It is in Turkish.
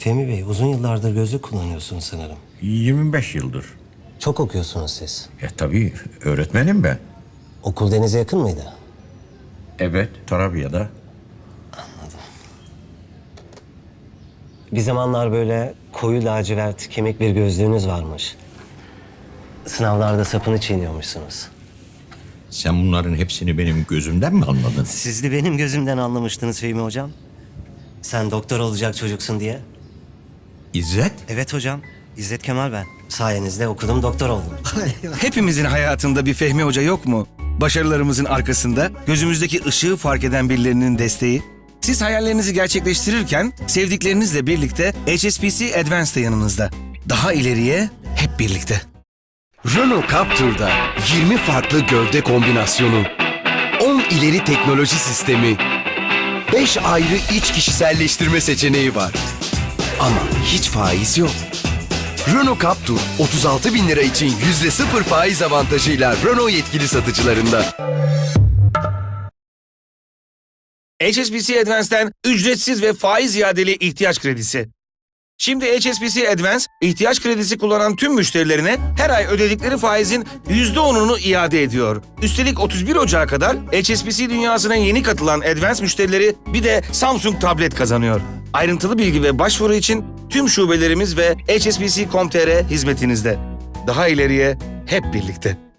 Fehmi Bey, uzun yıllardır gözlük kullanıyorsunuz sanırım. 25 yıldır. Çok okuyorsunuz siz. E tabii öğretmenim ben. Okul denize yakın mıydı? Evet, Tarabya'da. Bir zamanlar böyle koyu lacivert kemik bir gözlüğünüz varmış. Sınavlarda sapını çiğniyormuşsunuz. Sen bunların hepsini benim gözümden mi anladın? Siz de benim gözümden anlamıştınız Fehmi Hocam. Sen doktor olacak çocuksun diye. İzzet? Evet hocam. İzzet Kemal ben. Sayenizde okudum doktor oldum. Hepimizin hayatında bir Fehmi Hoca yok mu? Başarılarımızın arkasında gözümüzdeki ışığı fark eden birilerinin desteği. Siz hayallerinizi gerçekleştirirken sevdiklerinizle birlikte HSBC Advance de yanınızda. Daha ileriye hep birlikte. Renault Captur'da 20 farklı gövde kombinasyonu, 10 ileri teknoloji sistemi, 5 ayrı iç kişiselleştirme seçeneği var. Ama hiç faiz yok. Renault Captur 36 bin lira için %0 faiz avantajıyla Renault yetkili satıcılarında. HSBC Advance'den ücretsiz ve faiz iadeli ihtiyaç kredisi. Şimdi HSBC Advance ihtiyaç kredisi kullanan tüm müşterilerine her ay ödedikleri faizin %10'unu iade ediyor. Üstelik 31 Ocağı kadar HSBC dünyasına yeni katılan Advance müşterileri bir de Samsung tablet kazanıyor. Ayrıntılı bilgi ve başvuru için tüm şubelerimiz ve hsbc.com.tr hizmetinizde. Daha ileriye hep birlikte.